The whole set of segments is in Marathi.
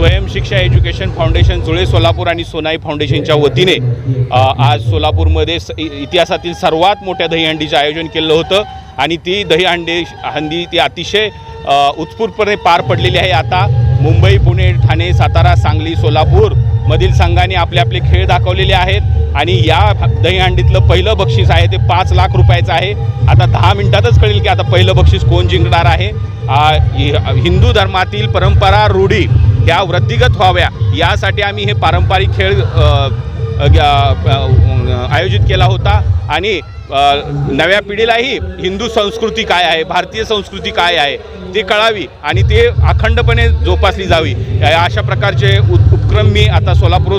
स्वयंशिक्षा एज्युकेशन फाउंडेशन जुळे सोलापूर आणि सोनाई फाउंडेशनच्या वतीने आज सोलापूरमध्ये स इ- इतिहासातील सर्वात मोठ्या दहीहंडीचं आयोजन केलं होतं आणि ती दहीहंडी हंडी ती अतिशय उत्स्फूर्तपणे पार पडलेली आहे. आता मुंबई पुणे ठाणे सातारा सांगली सोलापूर मधील संघाने आपले आपले खेळ दाखवलेले आहेत आणि या दहीहंडीतलं पहिलं बक्षीस आहे ते पाच लाख रुपयाचं आहे. आता दहा मिनिटातच कळेल की आता पहिलं बक्षीस कोण जिंकणार आहे. हिंदू धर्मातील परंपरा रूढी ह्या वृद्धिगत व्हाव्या यासाठी आम्ही हे पारंपरिक खेळ ग- आयोजित केला होता. आणि नव्या पिढीलाही हिंदू संस्कृती काय आहे भारतीय संस्कृती काय आहे ते कळावी आणि ते अखंडपणे जोपासली जावी. या अशा प्रकारचे उप उपक्रम मी आता सोलापूर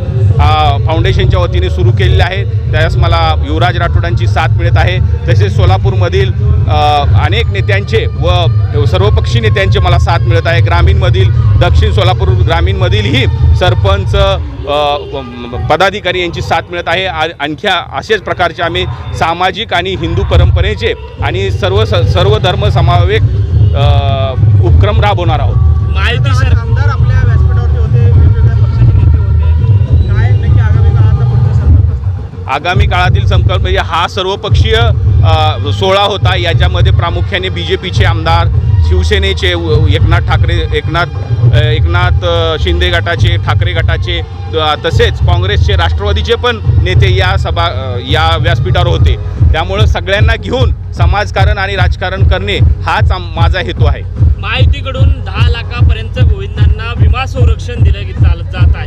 फाउंडेशनच्या वतीने सुरू केलेले आहे त्यास मला युवराज राठोडांची साथ मिळत आहे. तसेच सोलापूरमधील अनेक नेत्यांचे व सर्वपक्षी नेत्यांचे मला साथ मिळत आहे. ग्रामीणमधील दक्षिण सोलापूर ग्रामीणमधीलही सरपंच पदाधिकारी यांची साथ मिळत आहे. आणखी असेच प्रकारचे आम्ही सामाजिक आणि हिंदू परंपरेचे आणि सर्व स- सर्व धर्म समावेक उपक्रम राबवणार आहोत. महायुती सर. आमदार आपल्या व्यासपीठावरती होते वेगवेगळ्या पक्षाचे नेते होते. काय नक्की आगामी काळातला पुढचा संकल्प असणार आगामी काळातील संकल्प म्हणजे हा सर्वपक्षीय सोहळा होता. याच्यामध्ये प्रामुख्याने बी जे पीचे आमदार शिवसेनेचे एकनाथ ठाकरे एकनाथ एकनाथ शिंदे गटाचे ठाकरे गटाचे तसेच काँग्रेसचे राष्ट्रवादीचे पण नेते या सभा या व्यासपीठावर होते. त्यामुळं सगळ्यांना घेऊन समाजकारण आणि राजकारण करणे हाच आम- माझा हेतू आहे. माहितीकडून दहा लाखापर्यंत गोविंदांना विमा संरक्षण दिलं जात आहे.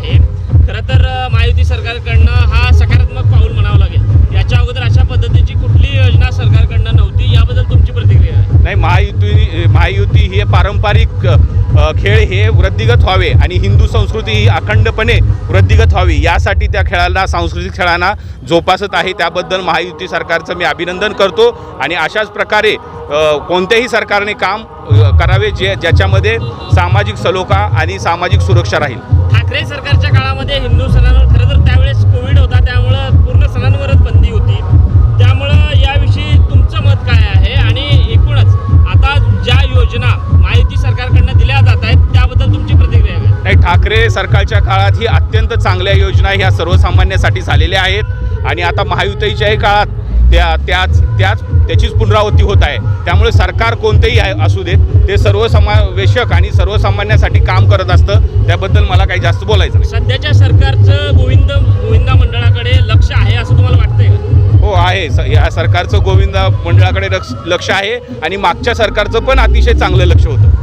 पारंपरिक खेळ हे वृद्धिगत व्हावे आणि हिंदू संस्कृती ही अखंडपणे वृद्धिगत व्हावी यासाठी त्या खेळांना सांस्कृतिक खेळांना जोपासत आहे. त्याबद्दल महायुती सरकारचं मी अभिनंदन करतो आणि अशाच प्रकारे कोणत्याही सरकारने काम करावे जे ज्याच्यामध्ये सामाजिक सलोखा आणि सामाजिक सुरक्षा राहील. ठाकरे सरकारच्या काळामध्ये हिंदू सणांवर खरं तर त्यावेळेस कोविड होता त्यामुळं पूर्ण ठाकरे सरकारच्या काळात ही अत्यंत चांगल्या योजना ह्या सर्वसामान्यांसाठी झालेल्या आहेत. आणि आता महायुतीच्याही काळात त्या त्याच त्याच त्याचीच पुनरावृत्ती होत आहे. त्यामुळे सरकार कोणतेही आहे असू देत ते सर्वसमावेशक आणि सर्वसामान्यांसाठी काम करत असतं. त्याबद्दल मला काही जास्त बोलायचं नाही. सध्याच्या सरकारचं गोविंद गोविंदा मंडळाकडे लक्ष आहे असं तुम्हाला वाटतंय हो आहे. स- या सरकारचं गोविंदा मंडळाकडे लक्ष लक्ष आहे. आणि मागच्या सरकारचं पण अतिशय चांगलं लक्ष होतं.